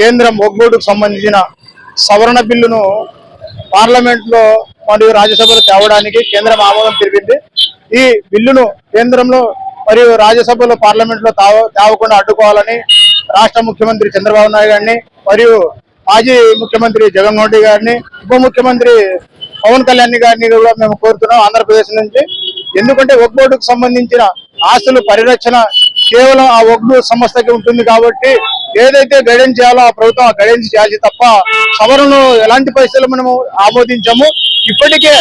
కేంద్రం ఒగ్గోటుకు సంబంధించిన సవరణ బిల్లును పార్లమెంట్లో మరియు రాజ్యసభలో తేవడానికి కేంద్రం ఆమోదం తెలిపింది. ఈ బిల్లును కేంద్రంలో మరియు రాజ్యసభలో పార్లమెంట్లో తావ తేవకుండా అడ్డుకోవాలని రాష్ట్ర ముఖ్యమంత్రి చంద్రబాబు నాయుడు గారిని మరియు మాజీ ముఖ్యమంత్రి జగన్మోహన్ రెడ్డి గారిని ఉప ముఖ్యమంత్రి పవన్ కళ్యాణ్ గారిని కూడా మేము కోరుతున్నాం ఆంధ్రప్రదేశ్ నుంచి. ఎందుకంటే ఒగ్బోర్డుకు సంబంధించిన ఆస్తుల పరిరక్షణ కేవలం ఆ ఒగ్గు సంస్థకి ఉంటుంది కాబట్టి ఏదైతే గైడెన్స్ చేయాలో ఆ ప్రభుత్వం ఆ గైడెన్స్ చేయాలి తప్ప సవరణను ఎలాంటి పరిస్థితులు మనము ఆమోదించాము. ఇప్పటికే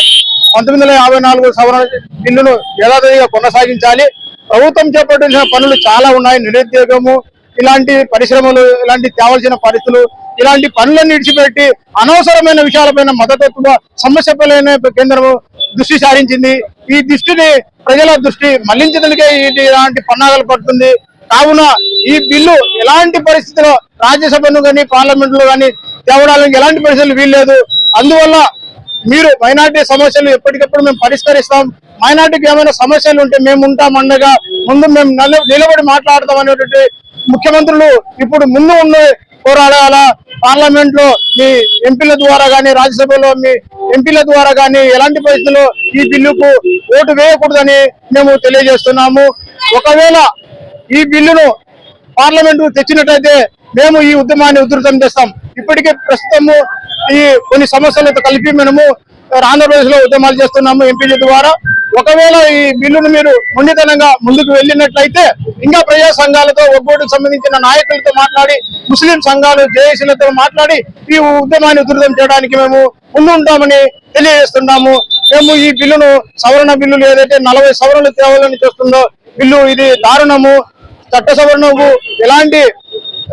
పంతొమ్మిది వందల యాభై నాలుగు సవరణ బిల్లును యథాతథిగా కొనసాగించాలి. ప్రభుత్వం చేపట్టిన పనులు చాలా ఉన్నాయి. నిరుద్యోగము ఇలాంటి పరిశ్రమలు ఇలాంటి తేవలసిన పరిస్థితులు ఇలాంటి పనులను విడిచిపెట్టి అనవసరమైన విషయాలపైన మద్దతుగా సమస్యపైన కేంద్రం దృష్టి సారించింది. ఈ దృష్టిని ప్రజల దృష్టి మళ్ళించడానికి ఇది ఇలాంటి పన్నాగాలు పడుతుంది. కావున ఈ బిల్లు ఎలాంటి పరిస్థితిలో రాజ్యసభను కానీ పార్లమెంట్లో కానీ తేవడానికి ఎలాంటి పరిస్థితులు వీల్లేదు. అందువల్ల మీరు మైనార్టీ సమస్యలు ఎప్పటికప్పుడు మేము పరిష్కరిస్తాం. మైనార్టీకి ఏమైనా సమస్యలు ఉంటే మేము ఉంటాం అండగా. ముందు మేము నిలబడి మాట్లాడతాం అనేటువంటి ముఖ్యమంత్రులు ఇప్పుడు ముందు ఉండి పోరాడాలా పార్లమెంట్లో మీ ఎంపీల ద్వారా గానీ రాజ్యసభలో మీ ఎంపీల ద్వారా గానీ ఎలాంటి పరిస్థితుల్లో ఈ బిల్లుకు ఓటు వేయకూడదని మేము తెలియజేస్తున్నాము. ఒకవేళ ఈ బిల్లును పార్లమెంట్ తెచ్చినట్లయితే మేము ఈ ఉద్యమాన్ని ఉధృతం చేస్తాం. ఇప్పటికే ప్రస్తుతము ఈ కొన్ని సమస్యలతో కలిపి మనము ఆంధ్రప్రదేశ్లో ఉద్యమాలు చేస్తున్నాము ఎంపీల ద్వారా. ఒకవేళ ఈ బిల్లును మీరు ముండితనంగా ముందుకు వెళ్ళినట్లయితే ఇంకా ప్రజా సంఘాలతో ఒగ్గోటుకు సంబంధించిన నాయకులతో మాట్లాడి ముస్లిం సంఘాలు జేఏసీలతో మాట్లాడి ఈ ఉద్యమాన్ని ఉధృతం చేయడానికి మేము ముందు ఉంటామని తెలియజేస్తున్నాము. మేము ఈ బిల్లును సవరణ బిల్లులు ఏదైతే నలభై సవరణలు తేవాలని చూస్తుందో బిల్లు ఇది దారుణము. చట్ట నువ్వు ఎలాంటి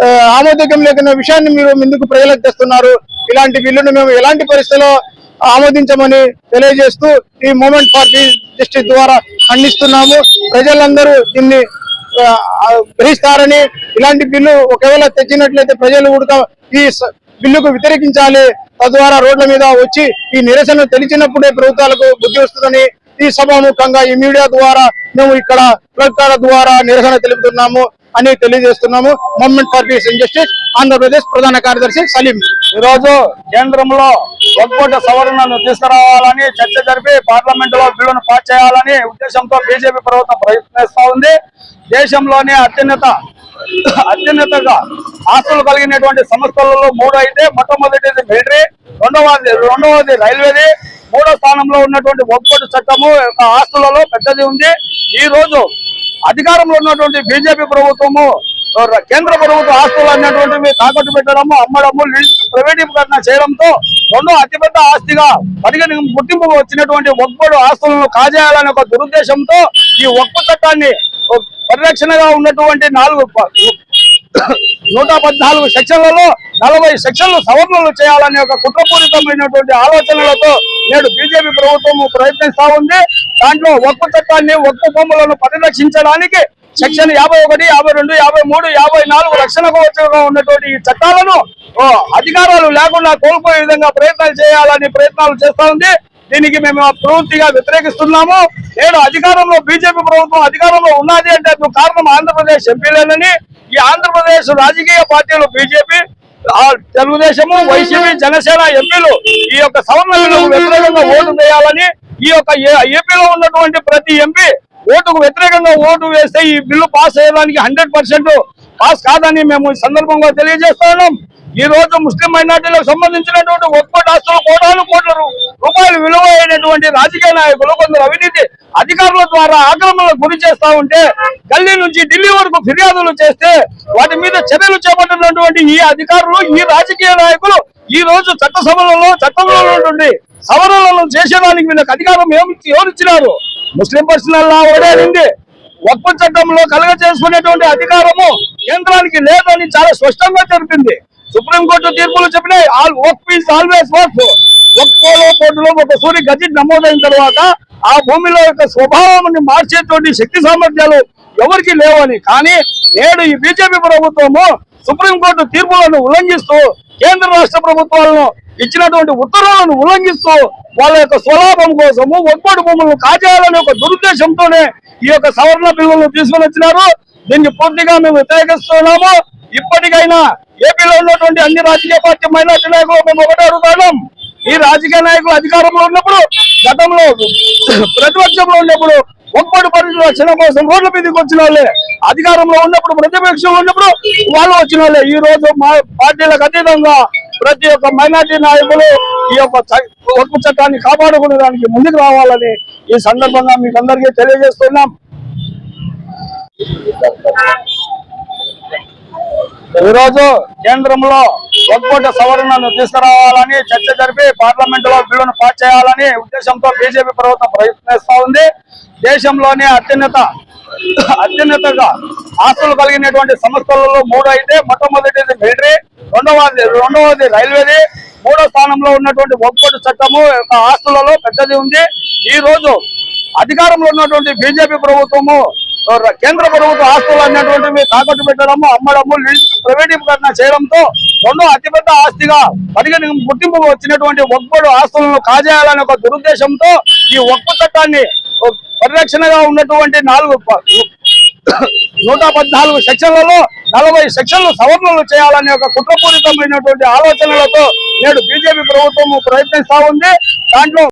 ఆ, ఆమోదకం లేకున్న విషయాన్ని మీరు ముందుకు ప్రజలకు తెస్తున్నారు. ఇలాంటి బిల్లును మేము ఎలాంటి పరిస్థితిలో ఆమోదించమని తెలియజేస్తూ ఈ మూమెంట్ ఫార్ పీస్ జస్టిస్ ద్వారా ఖండిస్తున్నాము. ప్రజలందరూ దీన్ని గ్రహిస్తారని ఇలాంటి బిల్లు ఒకవేళ తెచ్చినట్లయితే ప్రజలు ఉడక ఈ బిల్లుకు వ్యతిరేకించాలి. తద్వారా రోడ్ల మీద వచ్చి ఈ నిరసన తెలిసినప్పుడే ప్రభుత్వాలకు బుద్ధి వస్తుందని ఈ సభాముఖంగా ఈ మీడియా ద్వారా మేము ఇక్కడ ప్రకార ద్వారా నిరసన తెలుపుతున్నాము అని తెలియజేస్తున్నాము. Movement for peace injustice Andhra Pradesh ప్రధాన కార్యదర్శి సలీం. ఈ రోజు కేంద్రంలో ఒక్కోట సవరణను తీసుకురావాలని చర్చ జరిపి పార్లమెంట్లో బిల్లును పాస్ చేయాలని ఉద్దేశంతో బీజేపీ ప్రభుత్వం ప్రయత్నిస్తా ఉంది. దేశంలోనే అత్యున్నత అత్యున్నతగా ఆస్తులు కలిగినటువంటి సంస్థలలో మూడు అయితే మొట్టమొదటిది మిలిటరీ రెండవది రెండవది రైల్వేది. మూడో స్థానంలో ఉన్నటువంటి ఒక్కటి చట్టము యొక్క ఆస్తులలో పెద్దది ఉంది. ఈ రోజు అధికారంలో ఉన్నటువంటి బీజేపీ ప్రభుత్వము కేంద్ర ప్రభుత్వ ఆస్తులు అన్నటువంటివి తాకట్టు పెట్టడము అమ్మడము ప్రైవేటీకరణ చేయడంతో రెండో అతిపెద్ద ఆస్తిగా పరిగణ గుర్తింపు వచ్చినటువంటి ఒక్కడు ఆస్తులను కాజేయాలనే ఒక దురుద్దేశంతో ఈ ఒక్క చట్టాన్ని పరిరక్షణగా ఉన్నటువంటి నాలుగు నూట పద్నాలుగు సెక్షన్లలో నలభై సెక్షన్లు సవరణలు చేయాలనే ఒక కుట్రపూరితమైనటువంటి ఆలోచనలతో నేడు బీజేపీ ప్రభుత్వం ప్రయత్నిస్తా ఉంది. దాంట్లో ఒక్క చట్టాన్ని ఒక్క భూములను పరిరక్షించడానికి సెక్షన్ యాభై ఒకటి యాభై రెండు యాభై మూడు యాభై నాలుగు రక్షణకు వచ్చగా ఉన్నటువంటి ఈ చట్టాలను అధికారాలు లేకుండా కోల్పోయే విధంగా ప్రయత్నాలు చేయాలని ప్రయత్నాలు చేస్తా ఉంది. దీనికి మేము పూర్తిగా వ్యతిరేకిస్తున్నాము. నేడు అధికారంలో బీజేపీ ప్రభుత్వం అధికారంలో ఉన్నది అంటే కారణం ఆంధ్రప్రదేశ్ ఎంపీలేనని. ఈ ఆంధ్రప్రదేశ్ రాజకీయ పార్టీలు బీజేపీ తెలుగుదేశము వైసీపీ జనసేన ఎంపీలు ఈ యొక్క సమన్వయంలో వ్యతిరేకంగా ఓటు వేయాలని ఈ యొక్క ఏపీలో ఉన్నటువంటి ప్రతి ఎంపీ ఓటుకు వ్యతిరేకంగా ఓటు వేస్తే ఈ బిల్లు పాస్ అయ్యడానికి హండ్రెడ్ పర్సెంట్ పాస్ కాదని మేము ఈ సందర్భంగా తెలియజేస్తున్నాం ఈ రోజు ముస్లిం మైనార్టీలకు సంబంధించినటువంటి ఒక్కోటి ఆస్తులు కోటాను కోట్ల రూపాయలు విలువ అయినటువంటి రాజకీయ నాయకులు కొందరు అవినీతి అధికారుల ద్వారా ఆక్రమణలకు గురి చేస్తా ఉంటే గల్లీ నుంచి ఢిల్లీ వరకు ఫిర్యాదులు చేస్తే వాటి మీద చర్యలు చేపట్టినటువంటి ఈ అధికారులు ఈ రాజకీయ నాయకులు ఈ రోజు చట్టసభలలో చట్టంలో నుండి సవరణలను చేసేదానికి వీళ్ళకి అధికారం ఏమి ఎవరిచ్చినారు? ముస్లిం పర్సనల్ లా ఓడేరింది ఒక్క చట్టంలో కలగ చేసుకునేటువంటి అధికారము కేంద్రానికి లేదని చాలా స్పష్టంగా తెలిపింది. సుప్రీంకోర్టు తీర్పులు చెప్పినాయి. All work peace always work ఒక్కోలో కోర్టులో ఒక సూర్య గజెట్ నమోదైన తర్వాత ఆ భూమిలో యొక్క స్వభావాన్ని మార్చేటువంటి శక్తి సామర్థ్యాలు ఎవరికి లేవని. కానీ నేడు ఈ బీజేపీ ప్రభుత్వము సుప్రీంకోర్టు తీర్పులను ఉల్లంఘిస్తూ కేంద్ర రాష్ట్ర ప్రభుత్వాలను ఇచ్చినటువంటి ఉత్తర్వులను ఉల్లంఘిస్తూ వాళ్ళ యొక్క స్వలాభం కోసము ఒక్కటి భూములను కాజేయాలనే ఒక దురుద్దేశంతోనే ఈ యొక్క సవరణ బిల్లులను తీసుకొని వచ్చినారు. దీన్ని పూర్తిగా మేము వ్యతిరేకిస్తున్నాము. ఇప్పటికైనా ఏపీలో ఉన్నటువంటి అన్ని రాజకీయ పార్టీ మైనార్టీ నాయకులు మేము ఒకటే అడుగుతాం ఈ రాజకీయ నాయకులు అధికారంలో ఉన్నప్పుడు గతంలో ప్రతిపక్షంలో ఉన్నప్పుడు ఒక్కటి పరిస్థితుల రక్షణ కోసం రోడ్ల మీదకి వచ్చిన వాళ్ళే. అధికారంలో ఉన్నప్పుడు ప్రతిపక్షంలో ఉన్నప్పుడు వాళ్ళు వచ్చిన వాళ్ళే. ఈ రోజు మా పార్టీలకు అతీతంగా ప్రతి ఒక్క మైనార్టీ నాయకులు ఈ యొక్క చ- చట్టాన్ని కాపాడుకునే దానికి ముందుకు రావాలని ఈ సందర్భంగా మీకు అందరికీ తెలియజేస్తున్నాం. ఈ రోజు కేంద్రంలో ఒక్కోట సవరణను తీసుకురావాలని చర్చ జరిపి పార్లమెంట్లో బిల్లును పాస్ చేయాలని ఉద్దేశంతో బీజేపీ ప్రభుత్వం ప్రయత్నిస్తా ఉంది. దేశంలోనే అత్యున్నత అత్యున్నతగా ఆస్తులు కలిగినటువంటి సంస్థలలో మూడు అయితే మొట్టమొదటిది మిలిటరీ రెండవది రెండవది రైల్వేది. మూడో స్థానంలో ఉన్నటువంటి ఒక్కోటి చట్టము యొక్క ఆస్తులలో పెద్దది ఉంది. ఈ రోజు అధికారంలో ఉన్నటువంటి బీజేపీ ప్రభుత్వము కేంద్ర ప్రభుత్వ ఆస్తులు అన్నటువంటివి తాకట్టు పెట్టడము అమ్మడము ప్రైవేటీకరణ చేయడంతో రెండో అతిపెద్ద ఆస్తిగా పరిగణ గుర్తింపు వచ్చినటువంటి ఒక్కడు ఆస్తులను కాజేయాలనే ఒక దురుద్దేశంతో ఈ ఒక్క చట్టాన్ని పరిరక్షణగా ఉన్నటువంటి నాలుగు నూట పద్నాలుగు సెక్షన్లలో నలభై సెక్షన్లు సవరణలు చేయాలనే ఒక కుట్రపూరితమైనటువంటి ఆలోచనలతో నేడు బీజేపీ ప్రభుత్వం ప్రయత్నిస్తా ఉంది. దాంట్లో